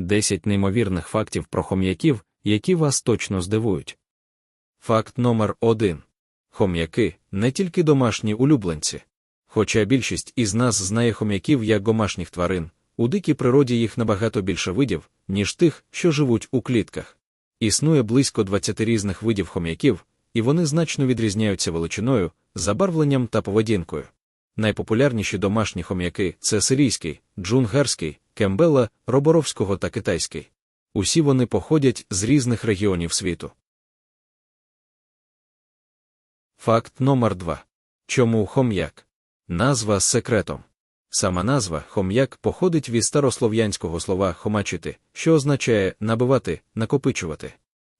10 неймовірних фактів про хом'яків, які вас точно здивують. Факт номер 1 Хом'яки не тільки домашні улюбленці. Хоча більшість із нас знає хом'яків як домашніх тварин, у дикій природі їх набагато більше видів, ніж тих, що живуть у клітках. Існує близько 20 різних видів хом'яків, і вони значно відрізняються величиною, забарвленням та поведінкою. Найпопулярніші домашні хом'яки це сирійський, джунгарський, кембела, роборовського та китайський. Усі вони походять з різних регіонів світу. Факт номер 2 Чому хом'як? Назва з секретом. Сама назва хом'як походить від старослов'янського слова хомачити, що означає набивати, накопичувати.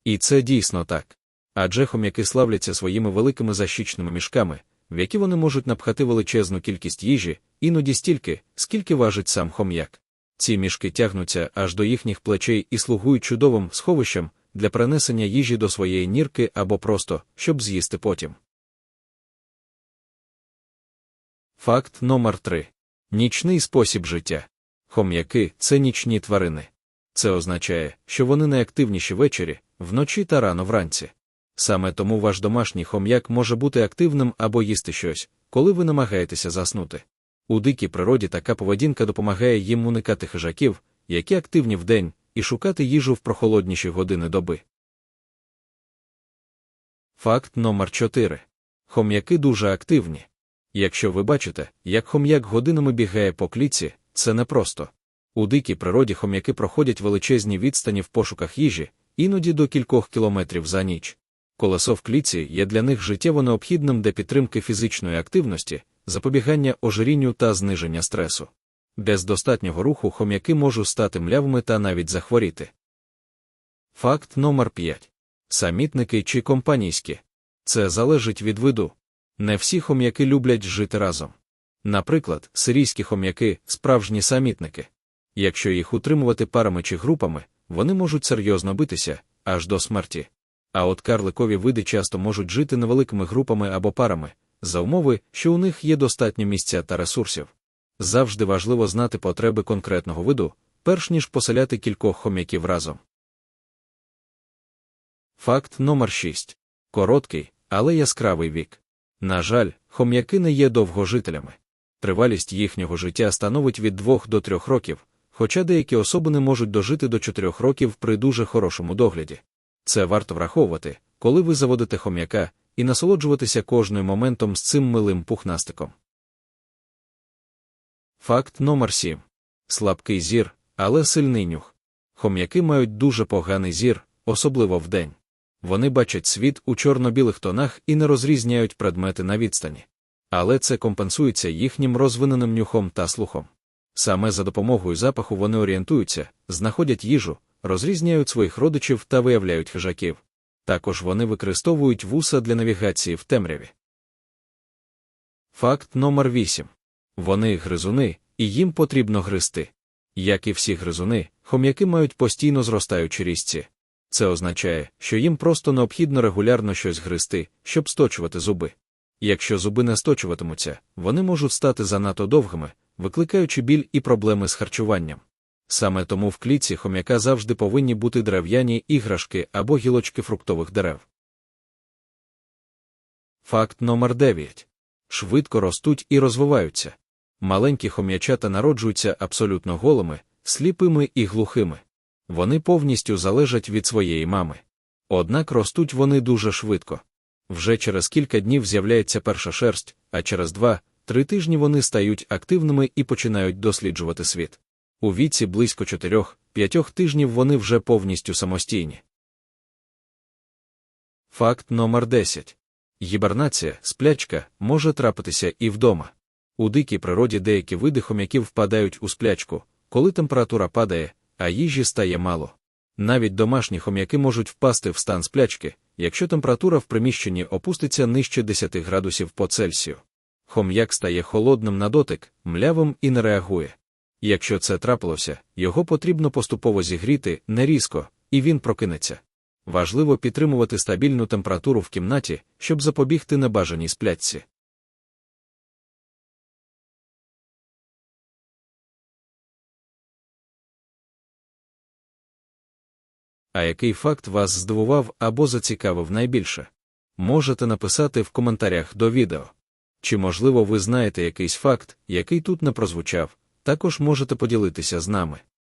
І це дійсно так. Адже хом'яки славляться своїми великими защічними мішками, в які вони можуть напхати величезну кількість їжі, іноді стільки, скільки важить сам хом'як. Ці мішки тягнуться аж до їхніх плечей і слугують чудовим сховищем для принесення їжі до своєї нірки або просто, щоб з'їсти потім. Факт номер 3 Нічний спосіб життя. Хом'яки це нічні тварини. Це означає, що вони найактивніші ввечері, вночі та рано вранці. Саме тому ваш домашній хом'як може бути активним або їсти щось, коли ви намагаєтеся заснути. У дикій природі така поведінка допомагає їм уникати хижаків, які активні вдень, і шукати їжу в прохолодніші години доби. Факт номер 4 Хом'яки дуже активні. Якщо ви бачите, як хом'як годинами бігає по кліці, це непросто. У дикій природі хом'яки проходять величезні відстані в пошуках їжі, іноді до кількох кілометрів за ніч. Колесо в кліці є для них життєво необхідним для підтримки фізичної активності, запобігання ожирінню та зниження стресу. Без достатнього руху хом'яки можуть стати млявими та навіть захворіти. Факт номер 5 самітники чи компанійські. Це залежить від виду. Не всі хом'яки люблять жити разом. Наприклад, сирійські хом'яки справжні самітники. Якщо їх утримувати парами чи групами, вони можуть серйозно битися аж до смерті. А от карликові види часто можуть жити невеликими групами або парами, за умови, що у них є достатньо місця та ресурсів. Завжди важливо знати потреби конкретного виду, перш ніж поселяти кількох хом'яків разом. Факт номер 6. Короткий, але яскравий вік. На жаль, хом'яки не є довгожителями. Тривалість їхнього життя становить від 2 до 3 років, хоча деякі особини можуть дожити до 4 років при дуже хорошому догляді. Це варто враховувати, коли ви заводите хом'яка, і насолоджуватися кожним моментом з цим милим пухнастиком. Факт номер 7. Слабкий зір, але сильний нюх. Хом'яки мають дуже поганий зір, особливо вдень. Вони бачать світ у чорно-білих тонах і не розрізняють предмети на відстані. Але це компенсується їхнім розвиненим нюхом та слухом. Саме за допомогою запаху вони орієнтуються, знаходять їжу, розрізняють своїх родичів та виявляють хижаків. Також вони використовують вуса для навігації в темряві. Факт номер 8. Вони гризуни, і їм потрібно гризти. Як і всі гризуни, хом'яки мають постійно зростаючі різці. Це означає, що їм просто необхідно регулярно щось гризти, щоб сточувати зуби. Якщо зуби не сточуватимуться, вони можуть стати занадто довгими, викликаючи біль і проблеми з харчуванням. Саме тому в клітці хом'яка завжди повинні бути дерев'яні іграшки або гілочки фруктових дерев. Факт номер 9. Швидко ростуть і розвиваються. Маленькі хом'ячата народжуються абсолютно голими, сліпими і глухими. Вони повністю залежать від своєї мами. Однак ростуть вони дуже швидко. Вже через кілька днів з'являється перша шерсть, а через два-три тижні вони стають активними і починають досліджувати світ. У віці близько 4-5 тижнів вони вже повністю самостійні. Факт номер 10. Гібернація, сплячка, може трапитися і вдома. У дикій природі деякі види хом'яків впадають у сплячку, коли температура падає, а їжі стає мало. Навіть домашні хом'яки можуть впасти в стан сплячки, якщо температура в приміщенні опуститься нижче 10 градусів по Цельсію. Хом'як стає холодним на дотик, млявим і не реагує. Якщо це трапилося, його потрібно поступово зігріти не різко, і він прокинеться. Важливо підтримувати стабільну температуру в кімнаті, щоб запобігти небажаній сплятці. А який факт вас здивував або зацікавив найбільше? Можете написати в коментарях до відео. Чи, можливо, ви знаєте якийсь факт, який тут не прозвучав, також можете поділитися з нами.